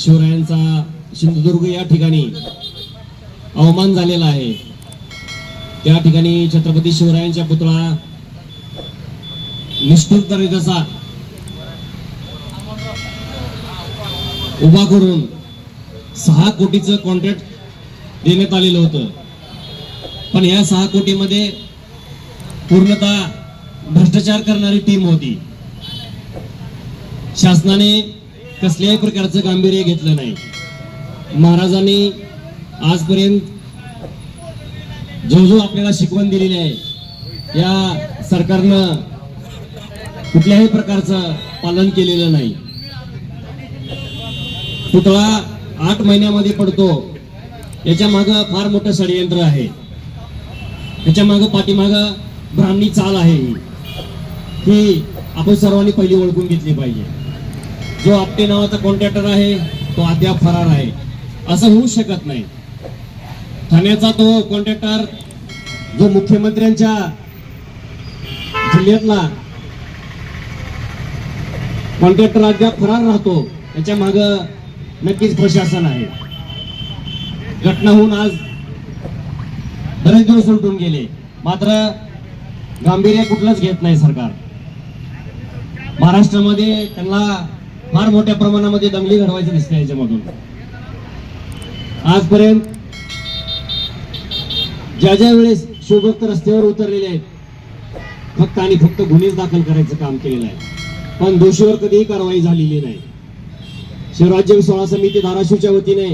शिवरायांचा सिंधुदुर्ग या ठिकाणी अवमान झालेला आहे. त्या ठिकाणी छत्रपती शिवरायांच्या पुतळा निष्ठुर तऱ्हेचा उभा करून सहा कोटीचं कॉन्ट्रॅक्ट देण्यात आलेलं होतं. पण या सहा कोटीमध्ये पूर्णतः भ्रष्टाचार करणारी टीम होती. शासनाने कसल्याही प्रकारचं गांभीर्य घेतलं नाही. महाराजांनी आजपर्यंत जो जो आपल्याला शिकवण दिलेली आहे या सरकारनं कुठल्याही प्रकारचं पालन केलेलं नाही. पुतळा आठ महिन्यामध्ये पडतो. याच्या मागं फार मोठं षडयंत्र आहे. त्याच्या मागं पाठीमागं ब्राह्मणी चाल आहे ही आपण सर्वांनी पहिली ओळखून घेतली पाहिजे. जो आपटे नावाचा कॉन्ट्रॅक्टर आहे तो अद्याप फरार आहे. असं होऊ शकत नाही. ठाण्याचा तो कॉन्ट्रॅक्टर जो मुख्यमंत्र्यांच्या जिल्ह्यातला कॉन्ट्रॅक्टर अद्याप फरार राहतो त्याच्या माग नक्कीच प्रशासन आहे. घटना होऊन आज बरेच दिवस उलटून गेले. मात्र गांभीर्य कुठलंच घेत नाही सरकार. महाराष्ट्रामध्ये त्यांना फार मोठ्या प्रमाणामध्ये दंगली घडवायचं दिसते याच्यामधून. आजपर्यंत ज्या ज्या वेळेस शिवभक्त रस्त्यावर उतरलेले आहेत फक्त आणि फक्त गुन्हेच दाखल करायचं काम केलेलं आहे. पण दोषीवर कधीही कारवाई झालेली नाही. शिवराज्य सोळा समिती धाराशिवच्या वतीने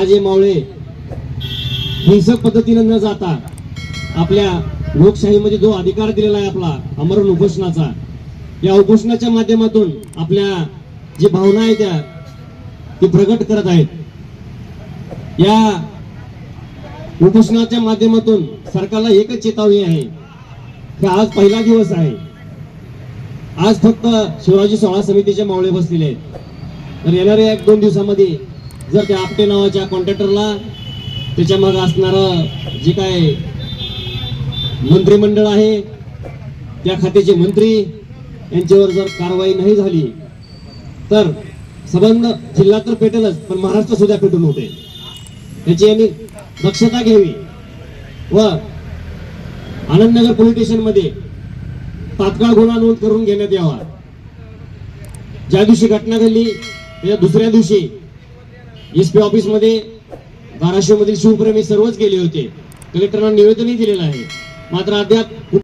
आजे मावळे हिंसक पद्धतीने न जाता आपल्या लोकशाहीमध्ये जो अधिकार दिलेला आहे आपला अमरण उपोषणाचा या उपोषणाच्या माध्यमातून आपल्या जी भावना आहे त्या ती प्रगट करत आहेत. या उपोषणाच्या माध्यमातून सरकारला एकच चेतावणी आहे की आज पहिला दिवस आहे. आज फक्त शिवाजी सोळा समितीचे मावळे बसलेले आहेत. तर येणाऱ्या एक दोन दिवसामध्ये जर त्या आपटे नावाच्या कॉन्ट्रॅक्टरला त्याच्या मग असणारं जे काय मंत्रिमंडळ आहे त्या खात्याचे मंत्री यांच्यावर जर कारवाई नाही झाली तर संबंध जिल्हा तर पेटेलच पण महाराष्ट्र सुद्धा पेटून होते. याची यांनी दक्षता घ्यावी. व आनंदनगर पोलीस स्टेशनमध्ये तात्काळ गुन्हा नोंद करून घेण्यात यावा. ज्या दिवशी घटना घडली त्या दुसऱ्या दिवशी एस पी ऑफिसमध्ये धाराशिव मधील शिवप्रेमी सर्वच गेले होते. कलेक्टरांना निवेदनही दिलेलं आहे. मात्र अद्याप